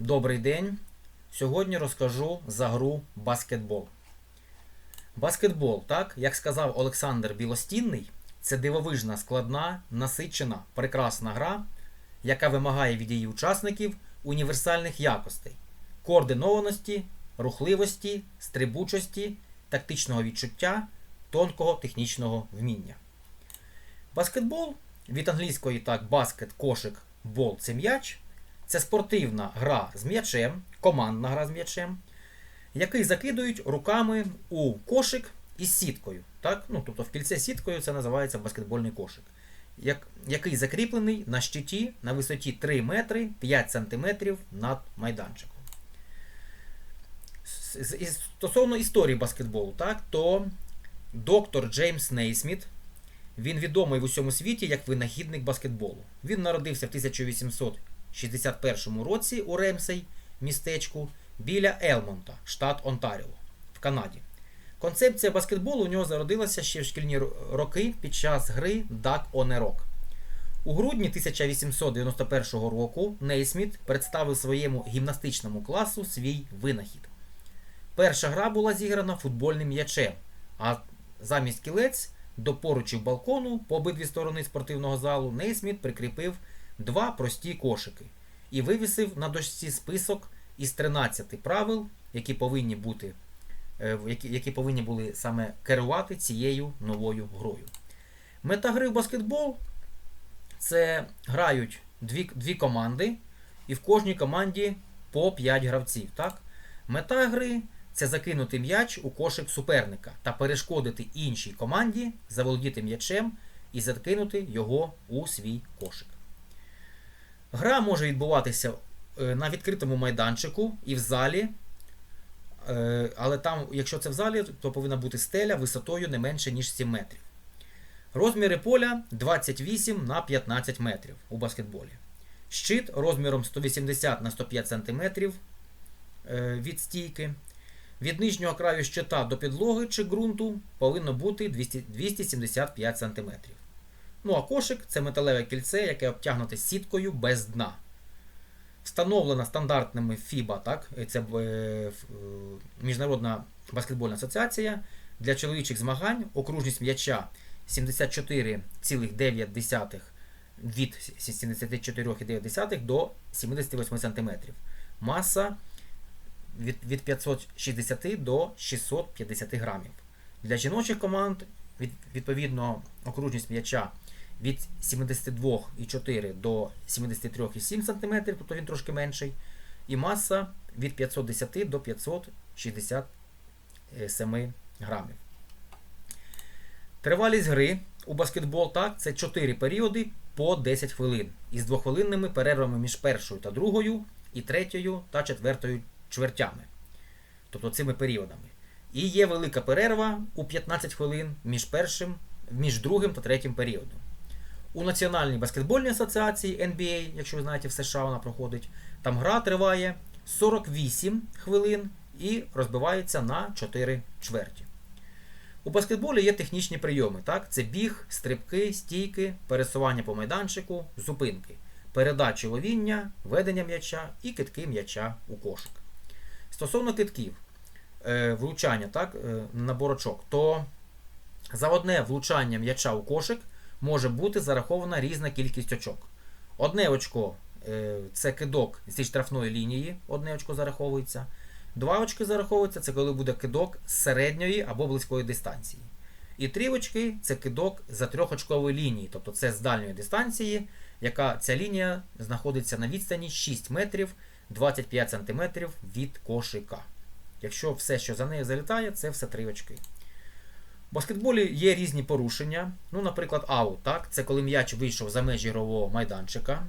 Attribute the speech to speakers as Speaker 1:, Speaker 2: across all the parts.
Speaker 1: Добрий день! Сьогодні розкажу за гру баскетбол. Баскетбол, так, як сказав Олександр Білостінний, це дивовижна, складна, насичена, прекрасна гра, яка вимагає від її учасників універсальних якостей, координованості, рухливості, стрибучості, тактичного відчуття, тонкого технічного вміння. Баскетбол від англійської так баскет, кошик, бол це м'яч. Це спортивна гра з м'ячем, командна гра з м'ячем, який закидують руками у кошик із сіткою. Так? Ну, тобто в кільце сіткою це називається баскетбольний кошик, як, який закріплений на щиті на висоті 3 метри 5 сантиметрів над майданчиком. Стосовно історії баскетболу, так, то доктор Джеймс Нейсміт, він відомий в усьому світі як винахідник баскетболу. Він народився в 1861 році у Ремсей, містечку, біля Елмонта, штат Онтаріо, в Канаді. Концепція баскетболу у нього зародилася ще в шкільні роки під час гри Duck on a Rock. У грудні 1891 року Нейсміт представив своєму гімнастичному класу свій винахід. Перша гра була зіграна футбольним м'ячем, а замість кілець до поручів балкону по обидві сторони спортивного залу Нейсміт прикріпив два прості кошики і вивісив на дошці список із 13 правил, які повинні бути, е, які, які повинні були саме керувати цією новою грою. Мета гри в баскетбол це грають дві, дві команди, і в кожній команді по 5 гравців. Так? Мета гри це закинути м'яч у кошик суперника та перешкодити іншій команді заволодіти м'ячем і закинути його у свій кошик. Гра може відбуватися е, на відкритому майданчику і в залі. е, Але там, якщо це в залі, то повинна бути стеля висотою не менше, ніж 7 метрів. Розміри поля 28 на 15 метрів у баскетболі. Щит розміром 180 на 105 см від стійки. Від нижнього краю щита до підлоги чи ґрунту повинно бути 200 275 см. Ну а кошик це металеве кільце, яке обтягнуте сіткою без дна. Встановлена стандартними FIBA, так, це е, е, Міжнародна баскетбольна асоціація для чоловічих змагань окружність м'яча 74,9 від 74,9 до 78 см. Маса від, від 560 до 650 грамів. Для жіночих команд від, відповідно окружність м'яча від 72,4 до 73,7 см, тобто він трошки менший. І маса від 510 до 567 грамів. Тривалість гри у баскетбол так, це 4 періоди по 10 хвилин із двохвилинними перервами між першою та другою, і третьою та четвертою чвертями. Тобто цими періодами. І є велика перерва у 15 хвилин між першим, між другим та третім періодом. У Національній баскетбольній асоціації NBA, якщо ви знаєте, в США вона проходить, там гра триває 48 хвилин і розбивається на 4 чверті. У баскетболі є технічні прийоми. Так? Це біг, стрибки, стійки, пересування по майданчику, зупинки, передачі ловіння, ведення м'яча і китки м'яча у кошик. Стосовно китків, е, влучання так, е, на борочок, то за одне влучання м'яча у кошик може бути зарахована різна кількість очок. Одне очко е, це кидок зі штрафної лінії, одне очко зараховується. Два очки зараховуються це коли буде кидок з середньої або близької дистанції. І три очки це кидок за трьохочкової лінії, тобто це з дальньої дистанції, яка ця лінія знаходиться на відстані 6 метрів 25 сантиметрів від кошика. Якщо все, що за нею залітає, це все три очки. В баскетболі є різні порушення. Ну, наприклад, аут. Так? Це коли м'яч вийшов за межі ігрового майданчика.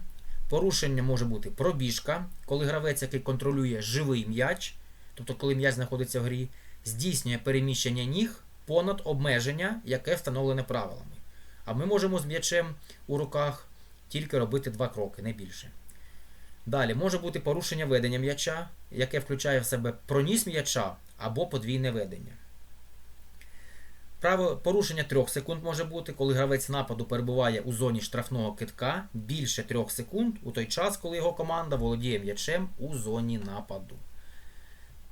Speaker 1: Порушення може бути пробіжка, коли гравець, який контролює живий м'яч, тобто коли м'яч знаходиться в грі, здійснює переміщення ніг понад обмеження, яке встановлене правилами. А ми можемо з м'ячем у руках тільки робити два кроки, не більше. Далі може бути порушення ведення м'яча, яке включає в себе проніс м'яча або подвійне ведення. Право порушення 3 секунд може бути, коли гравець нападу перебуває у зоні штрафного китка більше 3 секунд у той час, коли його команда володіє м'ячем у зоні нападу.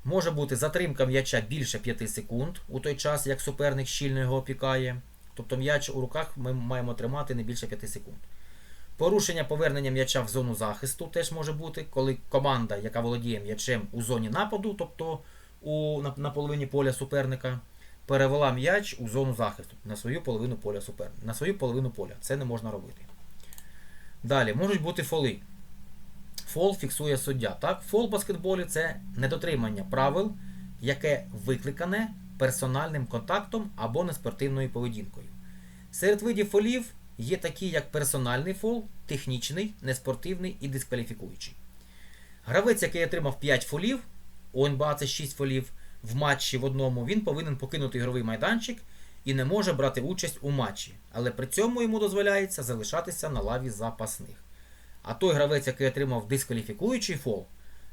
Speaker 1: Може бути затримка м'яча більше 5 секунд у той час, як суперник щільно його опікає. Тобто м'яч у руках ми маємо тримати не більше 5 секунд. Порушення повернення м'яча в зону захисту теж може бути, коли команда, яка володіє м'ячем у зоні нападу, тобто у, на, на половині поля суперника, перевела м'яч у зону захисту на свою половину поля суперника. На свою половину поля. Це не можна робити. Далі можуть бути фоли. Фол фіксує суддя. Так? Фол в баскетболі це недотримання правил, яке викликане персональним контактом або неспортивною поведінкою. Серед видів фолів є такі, як персональний фол, технічний, неспортивний і дискваліфікуючий. Гравець, який отримав 5 фолів, у НБА це 6 фолів, в матчі в одному, він повинен покинути ігровий майданчик і не може брати участь у матчі, але при цьому йому дозволяється залишатися на лаві запасних. А той гравець, який отримав дискваліфікуючий фол,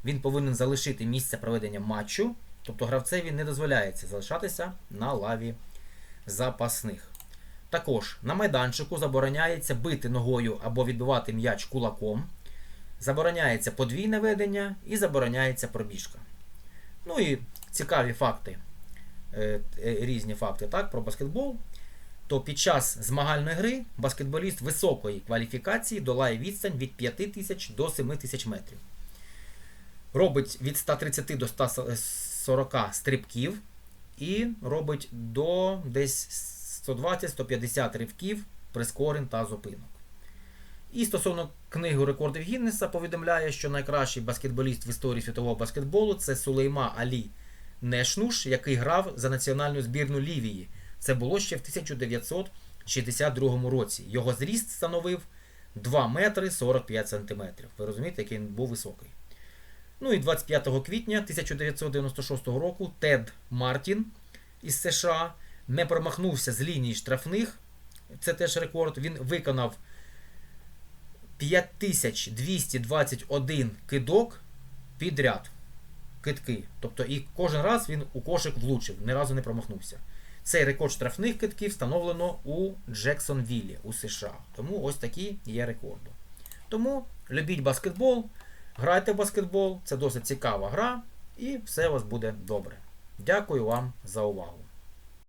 Speaker 1: він повинен залишити місце проведення матчу, тобто гравцеві не дозволяється залишатися на лаві запасних. Також на майданчику забороняється бити ногою або відбивати м'яч кулаком, забороняється подвійне ведення і забороняється пробіжка. Ну і цікаві факти, е, е, різні факти так, про баскетбол. То під час змагальної гри баскетболіст високої кваліфікації долає відстань від 5 тисяч до 7 тисяч метрів. Робить від 130 до 140 стрибків і робить до десь 120-150 ривків, прискорень та зупинок. І стосовно книги рекордів Гіннеса повідомляє, що найкращий баскетболіст в історії світового баскетболу це Сулейма Алі Нешнуш, який грав за національну збірну Лівії. Це було ще в 1962 році. Його зріст становив 2 метри 45 сантиметрів. Ви розумієте, який він був високий. Ну і 25 квітня 1996 року Тед Мартін із США не промахнувся з лінії штрафних. Це теж рекорд. Він виконав 5221 кидок підряд. Китки. Тобто і кожен раз він у кошик влучив, ні разу не промахнувся. Цей рекорд штрафних китків встановлено у Джексонвіллі у США. Тому ось такі є рекорди. Тому любіть баскетбол, грайте в баскетбол, це досить цікава гра, і все у вас буде добре. Дякую вам за увагу.